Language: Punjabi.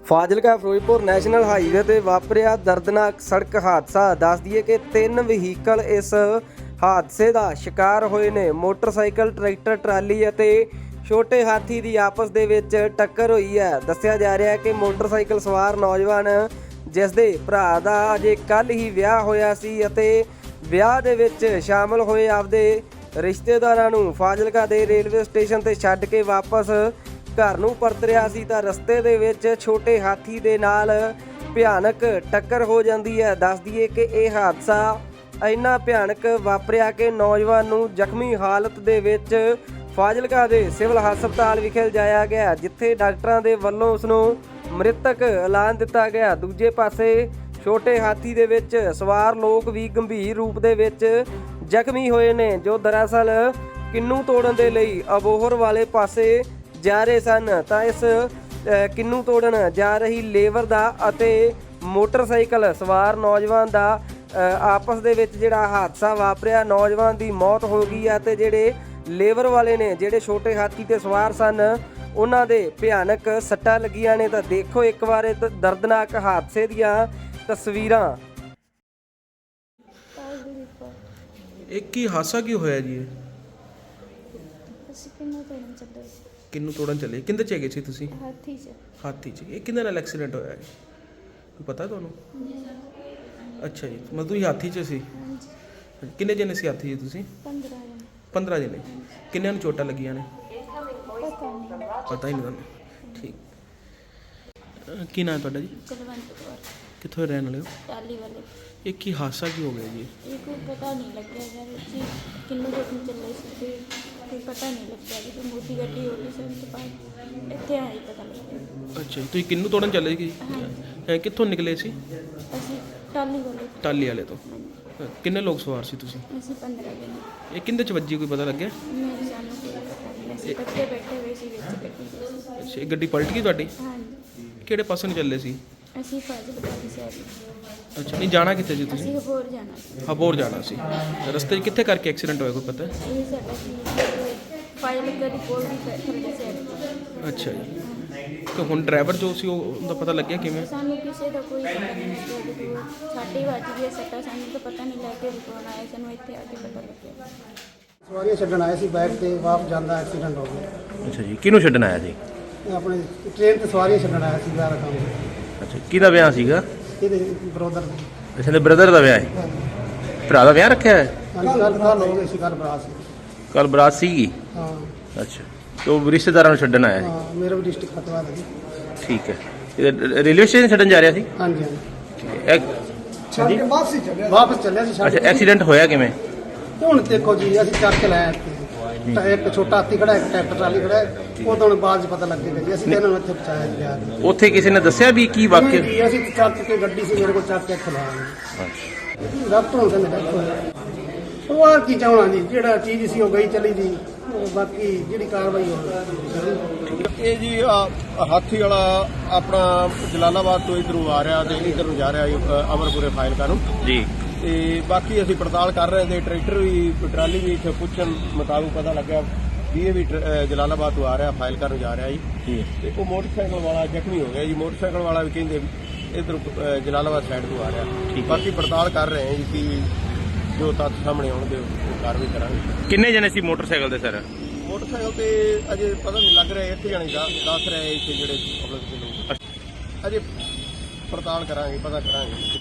ਫਾਜ਼ਿਲਕਾ ਫਿਰੋਜ਼ਪੁਰ ਨੈਸ਼ਨਲ ਹਾਈਵੇ ਤੇ ਵਾਪਰਿਆ ਦਰਦਨਾਕ ਸੜਕ ਹਾਦਸਾ। ਦੱਸ ਦਈਏ ਕਿ ਤਿੰਨ ਵਹੀਕਲ ਇਸ ਹਾਦਸੇ ਦਾ ਸ਼ਿਕਾਰ ਹੋਏ ਨੇ। ਮੋਟਰਸਾਈਕਲ, ਟਰੈਕਟਰ, ਟਰਾਲੀ ਅਤੇ ਛੋਟੇ ਹਾਥੀ ਦੀ ਆਪਸ ਦੇ ਵਿੱਚ ਟੱਕਰ ਹੋਈ ਹੈ। ਦੱਸਿਆ ਜਾ ਰਿਹਾ ਹੈ ਕਿ ਮੋਟਰਸਾਈਕਲ ਸਵਾਰ ਨੌਜਵਾਨ, ਜਿਸ ਦੇ ਭਰਾ ਦਾ ਅਜੇ ਕੱਲ ਹੀ ਵਿਆਹ ਹੋਇਆ ਸੀ ਅਤੇ ਵਿਆਹ ਦੇ ਵਿੱਚ ਸ਼ਾਮਲ ਹੋਏ ਆਪਦੇ ਰਿਸ਼ਤੇਦਾਰਾਂ ਨੂੰ ਫਾਜ਼ਿਲਕਾ ਦੇ ਰੇਲਵੇ ਸਟੇਸ਼ਨ ਤੇ ਛੱਡ ਕੇ ਵਾਪਸ ਘਰ ਨੂੰ ਪਰਤ ਰਿਹਾ ਸੀ ਤਾਂ ਰਸਤੇ ਦੇ ਵਿੱਚ ਛੋਟੇ ਹਾਥੀ ਦੇ ਨਾਲ ਭਿਆਨਕ ਟੱਕਰ ਹੋ ਜਾਂਦੀ ਹੈ। ਦੱਸ ਦਈਏ ਕਿ ਇਹ ਹਾਦਸਾ ਇੰਨਾ ਭਿਆਨਕ ਵਾਪਰਿਆ ਕਿ ਨੌਜਵਾਨ ਨੂੰ ਜ਼ਖਮੀ ਹਾਲਤ ਦੇ ਵਿੱਚ ਫਾਜ਼ਿਲਕਾ ਦੇ ਸਿਵਲ ਹਸਪਤਾਲ ਵਿਖੇ ਲਿਜਾਇਆ ਗਿਆ, ਜਿੱਥੇ ਡਾਕਟਰਾਂ ਦੇ ਵੱਲੋਂ ਉਸ ਨੂੰ ਮ੍ਰਿਤਕ ਐਲਾਨ ਦਿੱਤਾ ਗਿਆ। ਦੂਜੇ ਪਾਸੇ ਛੋਟੇ ਹਾਥੀ ਦੇ ਵਿੱਚ ਸਵਾਰ ਲੋਕ ਵੀ ਗੰਭੀਰ ਰੂਪ ਦੇ ਵਿੱਚ ਜ਼ਖਮੀ ਹੋਏ ਨੇ, ਜੋ ਦਰਅਸਲ ਕਿੰਨੂ ਤੋੜਨ ਦੇ ਲਈ ਅਬੋਹਰ ਵਾਲੇ ਪਾਸੇ ਜਾ ਰਹੇ ਸਨ ਤਾਂ ਇਸ ਕਿੰਨੂ ਤੋੜਨ ਜਾ ਰਹੀ ਲੇਬਰ ਦਾ ਅਤੇ ਮੋਟਰਸਾਈਕਲ ਸਵਾਰ ਨੌਜਵਾਨ ਦਾ ਆਪਸ ਦੇ ਵਿੱਚ ਜਿਹੜਾ ਹਾਦਸਾ ਵਾਪਰਿਆ। ਨੌਜਵਾਨ ਦੀ ਮੌਤ ਹੋ ਗਈ ਹੈ ਤੇ ਜਿਹੜੇ ਲੇਬਰ ਵਾਲੇ ਨੇ ਜਿਹੜੇ ਛੋਟੇ ਹਾਥੀ ਤੇ ਸਵਾਰ ਸਨ ਉਹਨਾਂ ਦੇ ਭਿਆਨਕ ਸੱਟਾਂ ਲੱਗੀਆਂ ਨੇ। ਤਾਂ ਦੇਖੋ ਇੱਕ ਵਾਰ ਇਹ ਦਰਦਨਾਕ ਹਾਦਸੇ ਦੀਆਂ ਤਸਵੀਰਾਂ। ਇਹ ਕੀ ਹਾਸਾ ਕੀ ਹੋਇਆ ਜੀ ਇਹ? ਅਸੀਂ ਕਿੰਨਾ ਤੋੜਨ ਚੱਲੇ ਸੀ। ਕਿਹਨੂੰ ਤੋੜਨ ਚੱਲੇ? ਕਿੰਦੇ ਚ ਗਏ ਸੀ ਤੁਸੀਂ? ਹਾਥੀ ਚ। ਹਾਥੀ ਚ। ਇਹ ਕਿੰਦੇ ਨਾਲ ਐਕਸੀਡੈਂਟ ਹੋਇਆ ਹੈ ਕੋਈ ਪਤਾ ਤੁਹਾਨੂੰ? ਅੱਛਾ ਜੀ। ਮਤਲਬ ਤੁਸੀਂ ਹਾਥੀ ਚ ਸੀ? ਹਾਂਜੀ। ਕਿੰਨੇ ਜਣੇ ਸੀ ਹਾਥੀ 'ਚ ਤੁਸੀਂ? 15 ਜਣੇ। 15 ਜਣੇ। ਕਿੰਨਿਆਂ ਨੂੰ ਚੋਟਾਂ ਲੱਗੀਆਂ ਨੇ? ਪਤਾ ਹੀ ਨਹੀਂ ਤੁਹਾਨੂੰ। ਠੀਕ। ਅਹ ਕੀ ਨਾਮ ਤੁਹਾਡਾ ਜੀ? ਕੁਲਵੰਤ ਕੌਰ। ਕਿੱਥੋਂ ਦੇ ਰਹਿਣ ਵਾਲੇ ਹੋ? ਟਾਲੀ ਵਾਲੇ। ਇਹ ਕੀ ਹਾਦਸਾ ਕੀ ਹੋ ਗਿਆ ਜੀ? ਇਹ ਕੋਈ ਪਤਾ ਨਹੀਂ ਲੱਗਿਆ ਯਾਰ ਅਸੀਂ ਕਿੰਨੂੰ ਤੋੜਨ ਚੱਲੇ ਸੀ ਤੇ ਪਤਾ ਨਹੀਂ ਲੱਗਿਆ ਕਿ ਮੋਟੀ ਗੱਡੀ ਹੋ ਗਈ ਸਾਨੂੰ ਤੋਂ ਬਾਅਦ ਇੱਥੇ ਆਈ ਪਤਾ ਲੱਗਿਆ। ਅੱਛਾ ਜੀ ਤੁਸੀਂ ਕਿੰਨੂੰ ਤੋੜਨ ਚੱਲੇ ਸੀ? ਅਹ ਕਿੱਥੋਂ ਨਿਕਲੇ ਸੀ? ਅਸੀਂ ਟਾਲੀ ਵਾਲੇ। ਟਾਲੀ ਵਾਲੇ ਤੋਂ। ਕਿੰਨੇ ਲੋਕ ਸਵਾਰ ਸੀ ਤੁਸੀਂ? ਅਸੀਂ 15 ਜਣੇ। ਇਹ ਕਿੰਦੇ ਚ ਵੱਜੀ ਕੋਈ ਪਤਾ ਲੱਗਿਆ? ਮੇਰੇ ਸਾਨੂੰ ਕੋਈ ਪਤਾ ਨਹੀਂ ਅਸੀਂ ਇਕੱਠੇ ਬੈਠੇ ਹੋਏ ਸੀ ਵਿੱਚ ਗੱਡੀ ਦੇ। ਅੱਛਾ ਇਹ ਗੱਡੀ ਪਲਟ ਗਈ ਤੁਹਾਡੀ? ਹਾਂਜੀ। ਕਿਹੜੇ ਪਾਸੇ ਨੂੰ ਚੱਲੇ ਸੀ? ਅਸੀਂ ਫਾਜ਼ਿਲ ਦੀ ਸਾਈਡ ਅੱਛਾ ਨਹੀਂ ਜਾਣਾ ਕਿੱਥੇ ਸੀ ਤੁਸੀਂ? ਅਸੀਂ ਹੋਰ ਜਾਣਾ ਸੀ। ਹਬੋਰ ਜਾਣਾ ਸੀ। ਰਸਤੇ 'ਚ ਕਿੱਥੇ ਕਰਕੇ ਐਕਸੀਡੈਂਟ ਹੋਇਆ ਕੋਈ ਪਤਾ? ਹੈ? ਇਹ ਸਾਡਾ ਸੀ ਫਾਈਲ ਥੱਲੇ ਅੱਛਾ ਜੀ। ਤੇ ਹੁਣ ਡਰਾਈਵਰ ਜੋ ਸੀ ਉਹ ਉਹਦਾ ਪਤਾ ਲੱਗਿਆ ਕਿਵੇਂ? ਸਾਨੂੰ ਕਿਸੇ ਦਾ ਕੋਈ ਪਤਾ ਨਹੀਂ ਲੱਗਿਆ ਜਦੋਂ ਸਾਡੇ ਵੱਜ ਗਏ ਸੱਟਾ ਸਾਨੂੰ ਤਾਂ ਪਤਾ ਨਹੀਂ ਲੱਗਿਆ ਰਿਪੋਰਟ ਆਇਆ ਸਾਨੂੰ ਇੱਥੇ ਆ ਕੇ ਪਤਾ ਲੱਗਿਆ। ਸਵਾਰੀਆਂ ਛੱਡਣ ਆਏ ਸੀ ਬਾਈਕ ਤੇ ਵਾਪਸ ਜਾਂਦਾ ਐਕਸੀਡੈਂਟ ਹੋ ਗਿਆ। ਅੱਛਾ ਜੀ ਕਿਹਨੂੰ ਛੱਡਣ ਆਇਆ ਸੀ? ਇਹ ਆਪਣੇ ਟ੍ਰੇਨ ਤੇ ਸਵਾਰੀਆਂ ਛੱਡਣ ਆਇਆ ਸੀ ਦਾ ਕੰਮ ਅੱਛਾ ਕਿਹਦਾ ਵਿਆਹ ਸੀਗਾ? ਇਹਦੇ ਬ੍ਰਦਰ ਅੱਛਾ ਤੇ ਬ੍ਰਦਰ ਦਾ ਵਿਆਹ ਹੈ ਭਰਾ ਦਾ ਵਿਆਹ ਰੱਖਿਆ ਹੈ? ਹਾਂਜੀ ਕੱਲ ਕੱਲ ਹੋ ਗਏ ਸੀ ਕੱਲ ਬਰਾਤ ਸੀ। ਕੱਲ ਬਰਾਤ ਸੀਗੀ? ਹਾਂ। ਅੱਛਾ। ਤੇ ਰਿਸ਼ਤੇਦਾਰਾਂ ਨੂੰ ਛੱਡਣ ਆਇਆ ਹਾਂ ਮੇਰਾ ਵੀ ਡਿਸਟ੍ਰਿਕਟ ਖਤਵਾ ਦਾ ਜੀ ਠੀਕ ਹੈ। ਇਹ ਰੇਲਵੇ ਸਟੇਸ਼ਨ ਛੱਡਣ ਜਾ ਰਿਹਾ ਸੀ? ਹਾਂਜੀ ਹਾਂਜੀ। ਇਹ- ਵਾਪਸ ਹੀ ਚੱਲਿਆ ਵਾਪਸ ਚੱਲਿਆ ਸੀ ਛੱਡ ਅੱਛਾ ਐਕਸੀਡੈਂਟ ਹੋਇਆ ਕਿਵੇਂ। ਹੁਣ ਦੇਖੋ ਜੀ ਅਸੀਂ ਚੱਕ ਕੇ ਲਾਇਆ ਇੱਥੇ। ਤਾਂ ਇੱਕ ਛੋਟਾ ਹਾਥੀ ਖੜਾ ਇੱਕ ਟਰੈਕਟਰ ਟਰਾਲੀ ਖੜਾ। ਹੈ। ਉਹ ਤਾਂ ਹੁਣ ਬਾਅਦ ਚ ਪਤਾ ਲੱਗੇਗਾ ਜੀ। ਅਸੀਂ ਤਾਂ ਇਹਨਾਂ ਨੂੰ ਇੱਥੇ ਪਹੁੰਚਾਇਆ ਜੀ ਕੇ। ਉੱਥੇ ਕਿਸੇ ਨੇ ਦੱਸਿਆ ਵੀ ਕੀ ਨਹੀਂ ਵਾਕਿਆ ਜੀ ਅਸੀਂ ਚੱਕ ਕੇ ਗੱਡੀ ਸੀ ਮੇਰੇ ਕੋਲ ਚੱਕ ਕੇ ਇੱਥੇ ਲਾਇਆ ਜੀ ਰੱਬ ਤੋਂ ਹੋਈ ਉਹ ਆ ਕੀ ਚਾਹਣਾ ਜੀ? ਜਿਹੜਾ ਚੀਜ਼ ਸੀ ਉਹ ਗਈ ਚਲੀ ਉਹ ਬਾਕੀ ਜਿਹੜੀ ਕਾਰਵਾਈ ਹੋਣੀ ਇਹ ਜੀ ਹਾਥੀ ਵਾਲਾ ਆਪਣਾ ਜਲਾਲਾਬਾਦ ਤੋਂ ਇਧਰੋਂ ਆ ਰਿਹਾ ਤੇ ਇਧਰ ਜਾ ਰਿਹਾ ਅਮਰਪੁਰੇ ਫਾਇਲਕਾ ਨੂੰ ਜੀ। ਤੇ ਬਾਕੀ ਅਸੀਂ ਪੜਤਾਲ ਕਰ ਰਹੇ ਤੇ ਟਰੈਕਟਰ ਵੀ ਟਰਾਲੀ ਵੀ ਇੱਥੇ ਪੁੱਛਣ ਮੁਤਾਬਕ ਪਤਾ ਲੱਗਿਆ ਵੀ ਇਹ ਵੀ ਜਲਾਲਾਬਾਦ ਤੋਂ ਆ ਰਿਹਾ ਫਾਇਲਕਾ ਨੂੰ ਜਾ ਰਿਹਾ ਜੀ। ਜੀ। ਤੇ ਉਹ ਮੋਟਰਸਾਈਕਲ ਵਾਲਾ ਜ਼ਖਮੀ ਹੋ ਗਿਆ ਜੀ। ਮੋਟਰਸਾਈਕਲ ਵਾਲਾ ਵੀ ਕਹਿੰਦੇ ਇਧਰ ਜਲਾਲਾਬਾਦ ਸਾਈਡ ਤੋਂ ਆ ਰਿਹਾ। ਬਾਕੀ ਪੜਤਾਲ ਕਰ ਰਹੇ ਹਾਂ ਜੀ ਕਿ ਜੋ ਤੱਥ ਸਾਹਮਣੇ ਆਉਣਗੇ ਉਹ ਕਾਰਵਾਈ ਕਰਾਂਗੇ। ਕਿੰਨੇ ਜਣੇ ਸੀ ਮੋਟਰਸਾਈਕਲ ਤੇ ਸਰ? ਮੋਟਰਸਾਈਕਲ ਤੇ ਅਜੇ ਪਤਾ ਨਹੀਂ ਲੱਗ ਰਿਹਾ ਇੱਥੇ ਜਾਣੀ ਦਾ ਦੱਸ ਰਹੇ ਇੱਥੇ ਜਿਹੜੇ ਪਬਲਿਕ ਦੇ ਲੋਕ। ਅਜੇ ਪੜਤਾਲ ਕਰਾਂਗੇ ਪਤਾ ਕਰਾਂਗੇ।